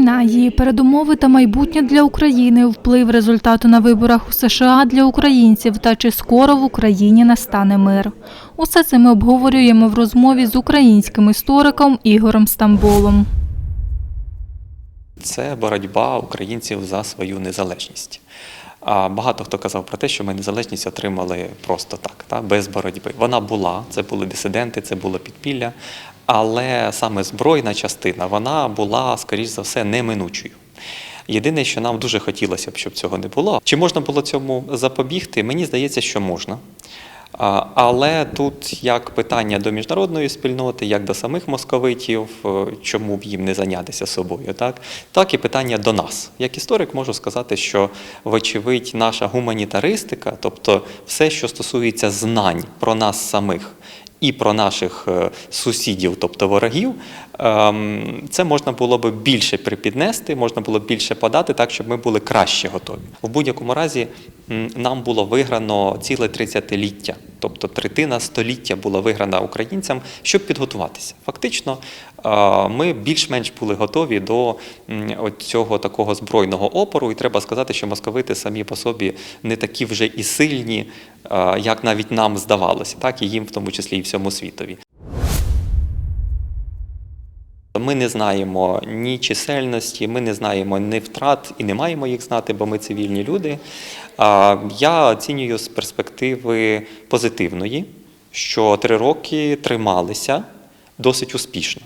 Війна, її передумови та майбутнє для України, вплив результату на виборах у США для українців та чи скоро в Україні настане мир. Усе це ми обговорюємо в розмові з українським істориком Ігорем Стамболом. Це боротьба українців за свою незалежність. Багато хто казав про те, що ми незалежність отримали просто так, та, без боротьби. Вона була, це були дисиденти, це було підпілля, але саме збройна частина вона була, скоріш за все, неминучою. Єдине, що нам дуже хотілося б, щоб цього не було. Чи можна було цьому запобігти? Мені здається, що можна. Але тут як питання до міжнародної спільноти, як до самих московитів, е, чому б їм не зайнятися собою, так, так і питання до нас. Як історик можу сказати, що вочевидь наша гуманітаристика, тобто все, що стосується знань про нас самих і про наших е, сусідів, тобто ворогів, ем, це можна було б більше припіднести, можна було б більше подати, так щоб ми були краще готові. В будь-якому разі нам було виграно ціле 30-ліття, тобто третина століття була виграна українцям, щоб підготуватися. Фактично, ми більш-менш були готові до цього такого збройного опору, і треба сказати, що московити самі по собі не такі вже і сильні, як навіть нам здавалося, так і їм, в тому числі і всьому світові. Ми не знаємо ні чисельності, ми не знаємо ні втрат і не маємо їх знати, бо ми цивільні люди. Я оцінюю з перспективи позитивної, що три роки трималися досить успішно.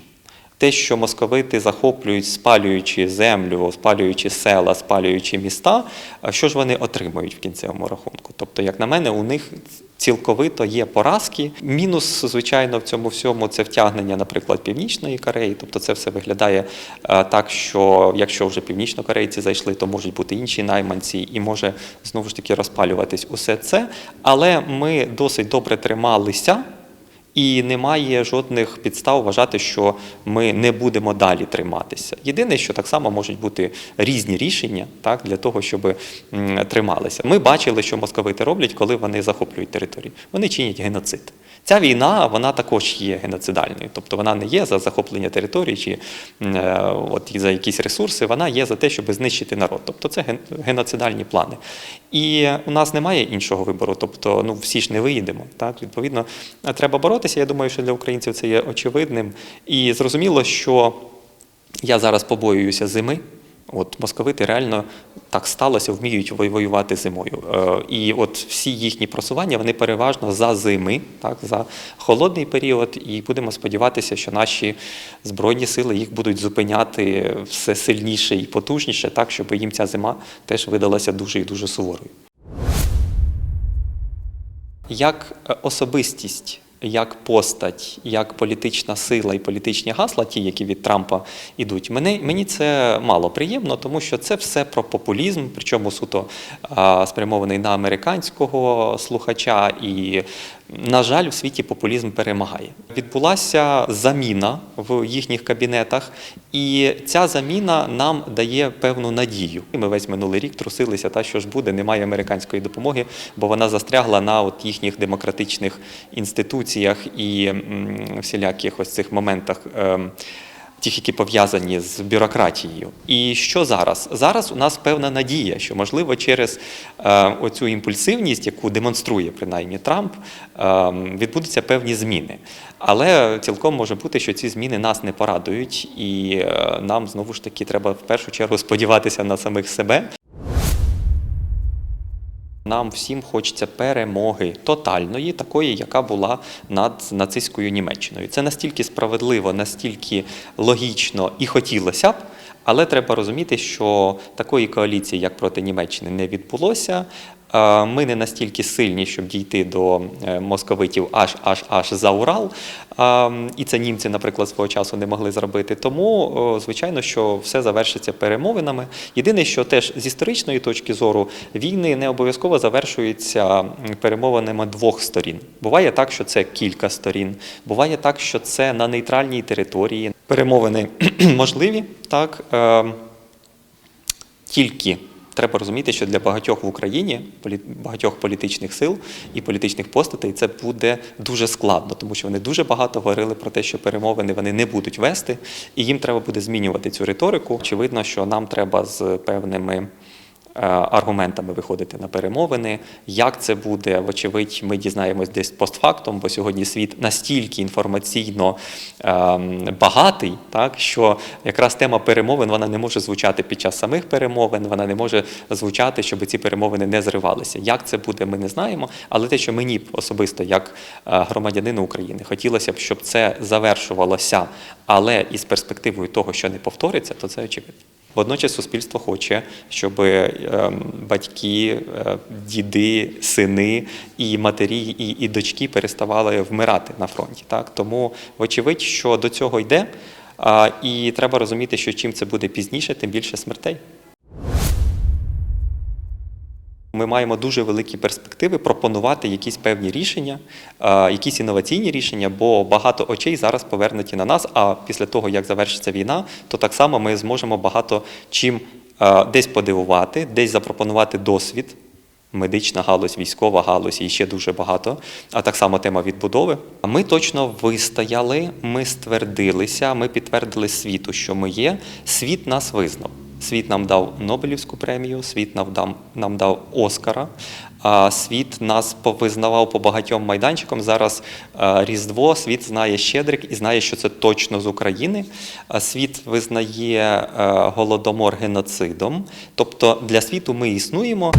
Те, що московити захоплюють, спалюючи землю, спалюючи села, спалюючи міста, що ж вони отримують в кінцевому рахунку? Тобто, як на мене, у них цілковито є поразки. Мінус, звичайно, в цьому всьому це втягнення, наприклад, Північної Кореї. Тобто, це все виглядає е, так, що якщо вже північнокорейці зайшли, то можуть бути інші найманці, і може знову ж таки розпалюватись усе це. Але ми досить добре трималися. І немає жодних підстав вважати, що ми не будемо далі триматися. Єдине, що так само можуть бути різні рішення так, для того, щоб трималися. Ми бачили, що московити роблять, коли вони захоплюють територію. Вони чинять геноцид. Ця війна вона також є геноцидальною, тобто вона не є за захоплення території чи е, от, за якісь ресурси, вона є за те, щоб знищити народ. Тобто це ген- геноцидальні плани. І у нас немає іншого вибору, тобто ну, всі ж не виїдемо. Так? Відповідно, треба боротися. Я думаю, що для українців це є очевидним. І зрозуміло, що я зараз побоююся зими. От московити реально так сталося, вміють воювати зимою. Е, і от всі їхні просування вони переважно за зими, так за холодний період. І будемо сподіватися, що наші збройні сили їх будуть зупиняти все сильніше і потужніше, так щоб їм ця зима теж видалася дуже і дуже суворою. Як е, особистість, як постать, як політична сила і політичні гасла, ті, які від Трампа йдуть, мені, мені це мало приємно, тому що це все про популізм, причому суто спрямований на американського слухача. І, на жаль, у світі популізм перемагає. Відбулася заміна в їхніх кабінетах, і ця заміна нам дає певну надію. Ми весь минулий рік трусилися, та що ж буде, немає американської допомоги, бо вона застрягла на от їхніх демократичних інституціях і всіляких ось цих моментах. Тих, які пов'язані з бюрократією. І що зараз? Зараз у нас певна надія, що можливо через е, оцю імпульсивність, яку демонструє принаймні Трамп, е, відбудуться певні зміни. Але цілком може бути, що ці зміни нас не порадують, і е, нам знову ж таки треба в першу чергу сподіватися на самих себе. Нам всім хочеться перемоги тотальної, такої, яка була над нацистською Німеччиною. Це настільки справедливо, настільки логічно і хотілося б, але треба розуміти, що такої коаліції, як проти Німеччини, не відбулося. Ми не настільки сильні, щоб дійти до е, московитів аж аж аж за Урал. І це німці, наприклад, свого часу не могли зробити. Тому, звичайно, що все завершиться перемовинами. Єдине, що теж з історичної точки зору війни не обов'язково завершуються перемовинами двох сторін. Буває так, що це кілька сторін. Буває так, що це на нейтральній території. Перемовини можливі, так. е, тільки Треба розуміти, що для багатьох в Україні, багатьох політичних сил і політичних постатей це буде дуже складно, тому що вони дуже багато говорили про те, що перемовини вони не будуть вести, і їм треба буде змінювати цю риторику. Очевидно, що нам треба з певними аргументами виходити на перемовини. Як це буде, вочевидь, ми дізнаємось десь постфактом, бо сьогодні світ настільки інформаційно ем, багатий, так що якраз тема перемовин вона не може звучати під час самих перемовин, вона не може звучати, щоб ці перемовини не зривалися. Як це буде, ми не знаємо. Але те, що мені особисто, як е, громадянину України, хотілося б, щоб це завершувалося, але із перспективою того, що не повториться, то це очевидно. Водночас суспільство хоче, щоб ем, батьки, е, діди, сини і матері, і, і дочки переставали вмирати на фронті. Так? Тому, вочевидь, що до цього йде, і треба розуміти, що чим це буде пізніше, тим більше смертей. Ми маємо дуже великі перспективи пропонувати якісь певні рішення, е, якісь інноваційні рішення, бо багато очей зараз повернуті на нас. А після того, як завершиться війна, то так само ми зможемо багато чим е, десь подивувати, десь запропонувати досвід. Медична галузь, військова галузь і ще дуже багато, а так само тема відбудови. Ми точно вистояли, ми ствердилися, ми підтвердили світу, що ми є. Світ нас визнав. Світ нам дав Нобелівську премію, світ нам дав, нам дав Оскара. Світ нас повизнавав по багатьом майданчикам. Зараз е, Різдво, світ знає Щедрик і знає, що це точно з України. Світ визнає е, голодомор геноцидом. Тобто для світу ми існуємо.